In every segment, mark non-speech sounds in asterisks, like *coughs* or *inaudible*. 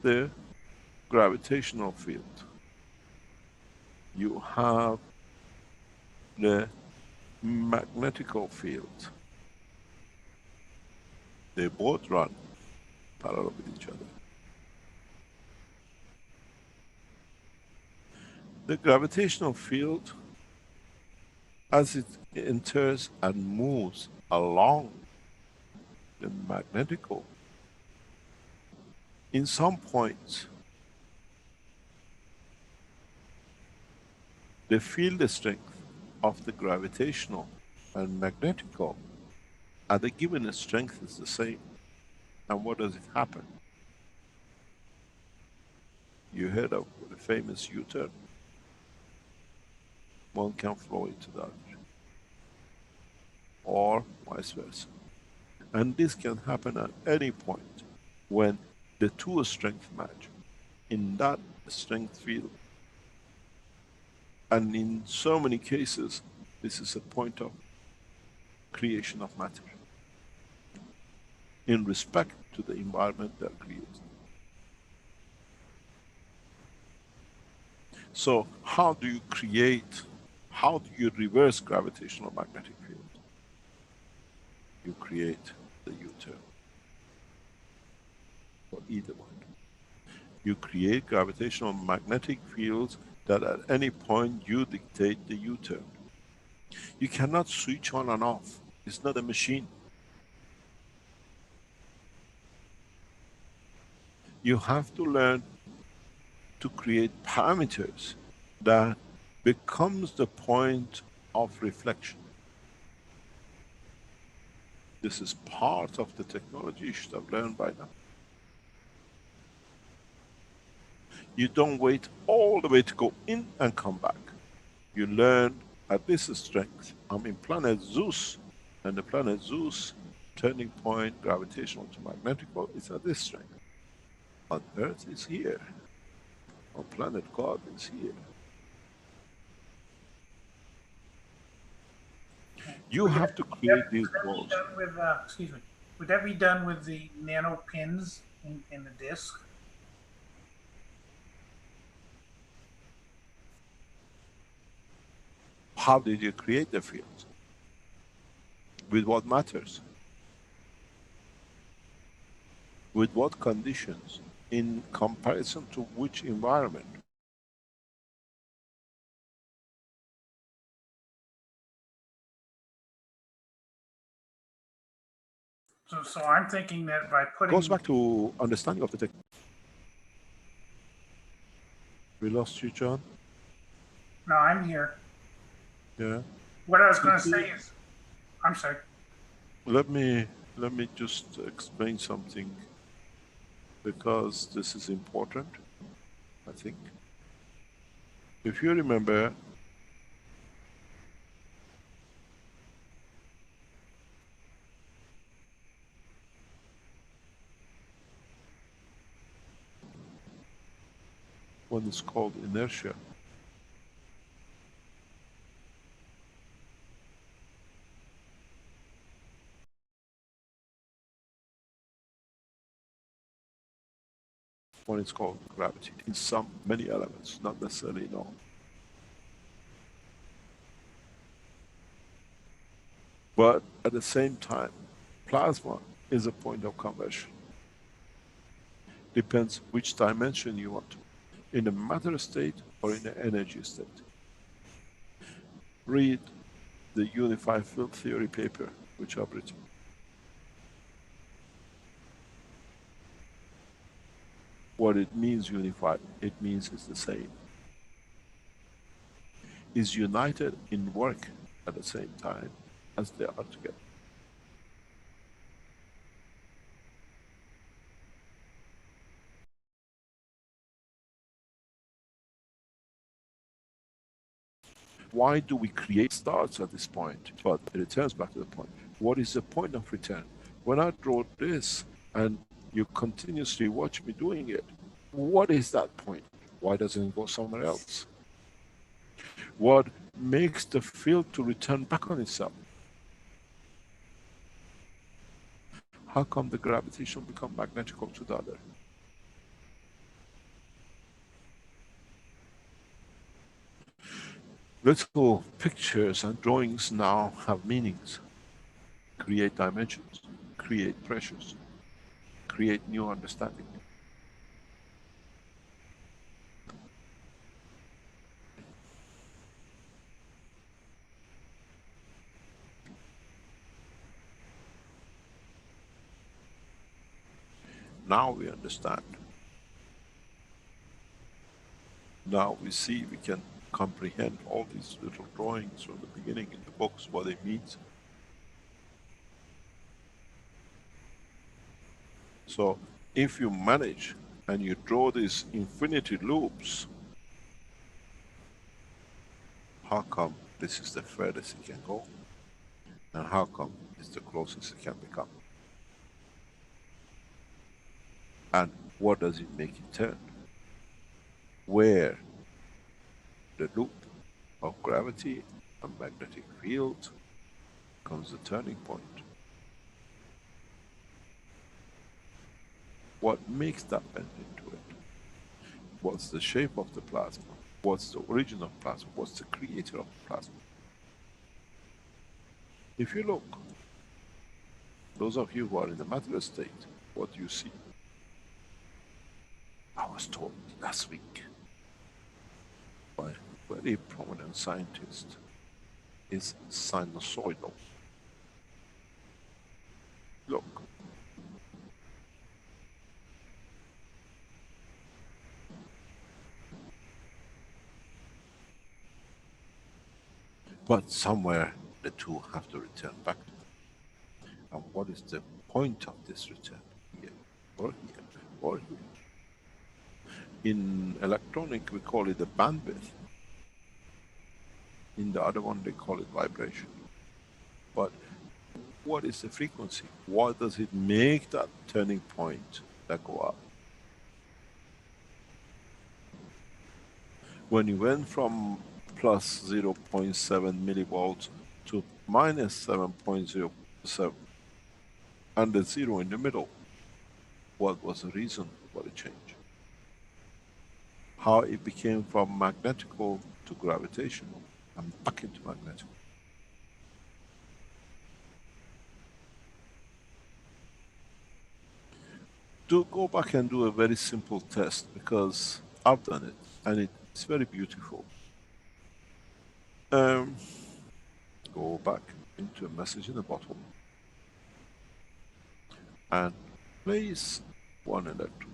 the gravitational field. You have the magnetical field. They both run parallel with each other. The gravitational field, as it enters and moves along the magnetical, in some points, the field strength of the gravitational and magnetical at a given strength is the same. And what does it happen? You heard of the famous U-turn. One can flow into the other. Or vice versa. And this can happen at any point when the two strength match in that strength field. And in so many cases, this is a point of creation of matter in respect to the environment that creates. So how do you create, how do you reverse gravitational magnetic field? You create the U-turn for either one. You create gravitational magnetic fields that at any point you dictate the U-turn. You cannot switch on and off. It's not a machine. You have to learn to create parameters that becomes the point of reflection. This is part of the technology you should have learned by now. You don't wait all the way to go in and come back. You learn at this strength. I'm in planet Zeus, and the planet Zeus turning point gravitational to magnetical is at this strength. On Earth is here. On planet God is here. You Would have to create that- these walls. With, uh, excuse me, would that be done with the nano pins in, in the disc? How did you create the field? With what matters? With what conditions? In comparison to which environment? So, so I'm thinking that by putting. Goes back to understanding of the tech. We lost you, John? No, I'm here. Yeah. What I was gonna Mhm. say is, I'm sorry. Let me, let me just explain something because this is important, I think. If you remember, one is called inertia. One is called gravity in some, many elements, not necessarily in all. But at the same time, plasma is a point of conversion. Depends which dimension you want to, in the matter state or in the energy state. Read the unified field theory paper, which I've written. What it means unified, it means it's the same. Is united in work at the same time as they are together. Why do we create stars at this point? But it returns back to the point. What is the point of return? When I draw this and you continuously watch me doing it. What is that point? Why doesn't it go somewhere else? What makes the field to return back on itself? How come the gravitation become magnetical to the other? Little pictures and drawings now have meanings, create dimensions, create pressures create new understanding. Now we understand. Now we see, we can comprehend all these little drawings from the beginning in the books, what it means. So, if you manage and you draw these infinity loops, how come this is the furthest it can go? And how come it's the closest it can become? And what does it make it turn? Where the loop of gravity and magnetic field comes the turning point. What makes that bend into it? What's the shape of the plasma? What's the origin of plasma? What's the creator of plasma? If you look, those of you who are in the matter state, what do you see? I was told last week by a very prominent scientist is sinusoidal. Look. But somewhere the two have to return back. And what is the point of this return? Here, or here, or here? In electronic, we call it the bandwidth. In the other one, they call it vibration. But what is the frequency? What does it make that turning point that go up? When you went from plus 0.7 millivolts to minus 7.07 and the zero in the middle, what was the reason for the change? how it became from magnetical to gravitational and back into magnetical. Do go back and do a very simple test because I've done it and it's very beautiful. Um, go back into a message in a bottle and place one electrode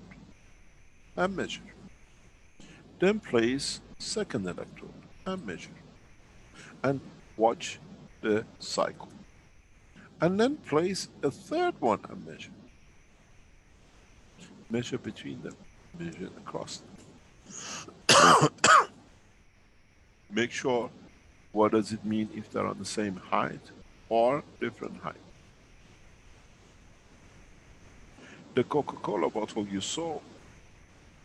and measure. Then place second electrode and measure. And watch the cycle. And then place a third one and measure. Measure between them, measure across them. *coughs* Make sure what does it mean if they're on the same height or different height. The Coca-Cola bottle you saw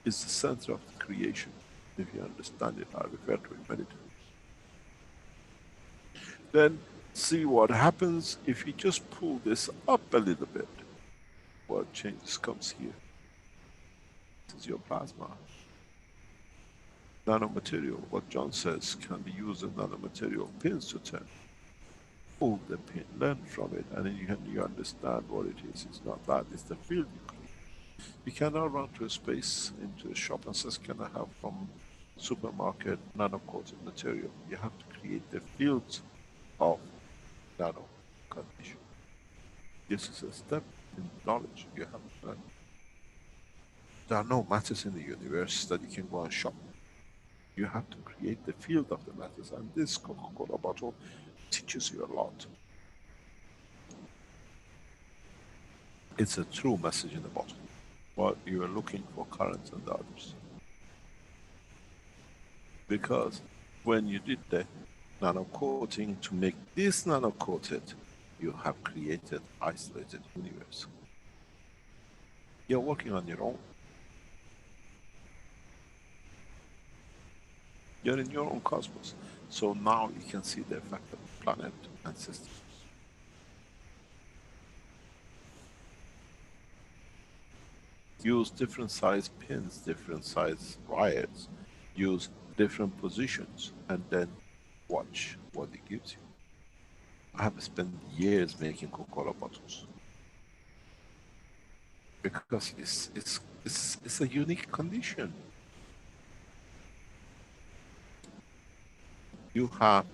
is the center of the creation. If you understand it, I refer to it many times. Then see what happens if you just pull this up a little bit. What changes comes here? This is your plasma. Nanomaterial, what John says, can be used as nanomaterial pins to turn. Pull the pin, learn from it, and then you, can, you understand what it is. It's not that, it's the field you create. You cannot run to a space, into a shop and says, can I have from supermarket nano-coated material. You have to create the fields of nano condition. This is a step in knowledge you have learn. There are no matters in the universe that you can go and shop. You have to create the field of the matters, and this Coca-Cola bottle teaches you a lot. It's a true message in the bottle. What you are looking for currents and others because when you did the nano coating to make this nano coated, you have created isolated universe. You're working on your own. You're in your own cosmos. So now you can see the effect of the planet and system. Use different size pins, different size wires. Use different positions and then watch what it gives you. I have spent years making Coca-Cola bottles because it's, it's, it's, it's a unique condition. You have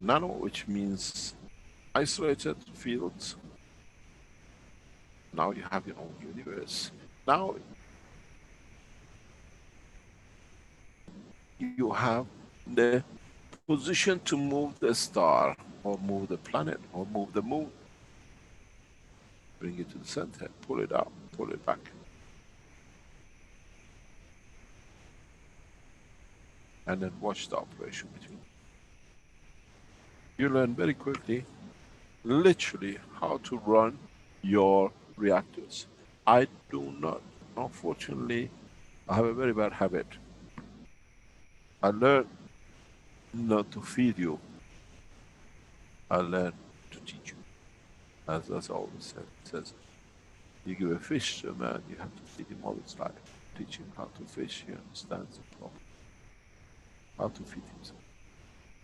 nano, which means isolated fields. Now you have your own universe. Now you have the position to move the star or move the planet or move the moon. Bring it to the center, pull it out, pull it back. And then watch the operation between. You learn very quickly, literally, how to run your reactors. I do not, unfortunately, I have a very bad habit. I learn not to feed you. I learn to teach you. As as always said, says, you give a fish to a man, you have to feed him all his life. Teach him how to fish, he understands the problem. How to feed himself.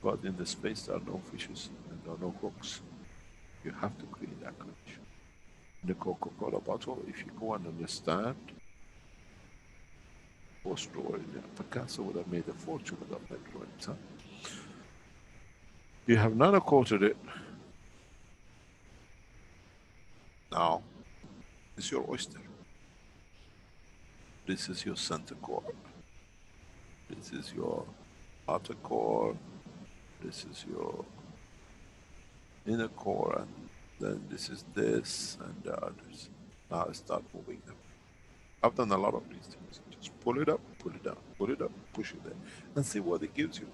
But in the space there are no fishes and there are no cooks. You have to create that condition. In the Coca-Cola bottle, if you go and understand, post story, yeah, Picasso would have made a fortune without that drawings, huh? You have nano coated it. Now, this is your oyster. This is your center core. This is your outer core. This is your inner core, and then this is this and the others. Now I start moving them. I've done a lot of these things. Just pull it up, pull it down, pull it up, push it there, and see what it gives you.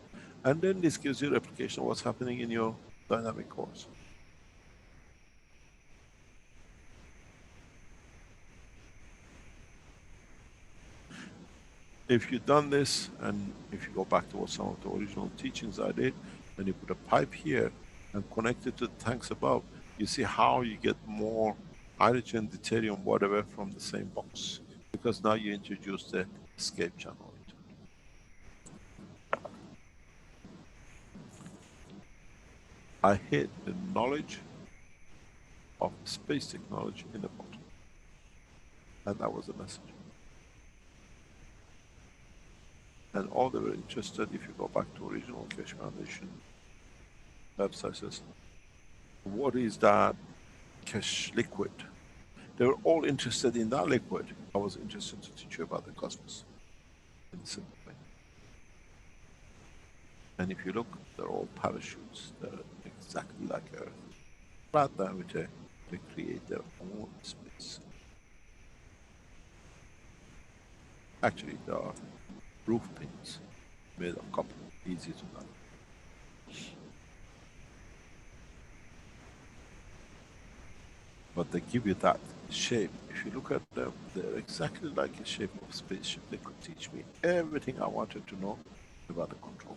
And then this gives you replication of what's happening in your dynamic cores. If you've done this, and if you go back to what some of the original teachings I did, and you put a pipe here and connect it to the tanks above, you see how you get more hydrogen, deuterium, whatever from the same box. Because now you introduce the escape channel. I hid the knowledge of space technology in the bottle. And that was the message. And all they were interested, if you go back to original Keshe Foundation website, says, what is that Keshe liquid? They were all interested in that liquid. I was interested to teach you about the cosmos in a simple way. And if you look, they're all parachutes. They're exactly like Earth. Flat diameter, they create their own space. Actually, there are roof pins made of copper, easy to learn. But they give you that shape. If you look at them, they're exactly like the shape of spaceship. They could teach me everything I wanted to know about the control.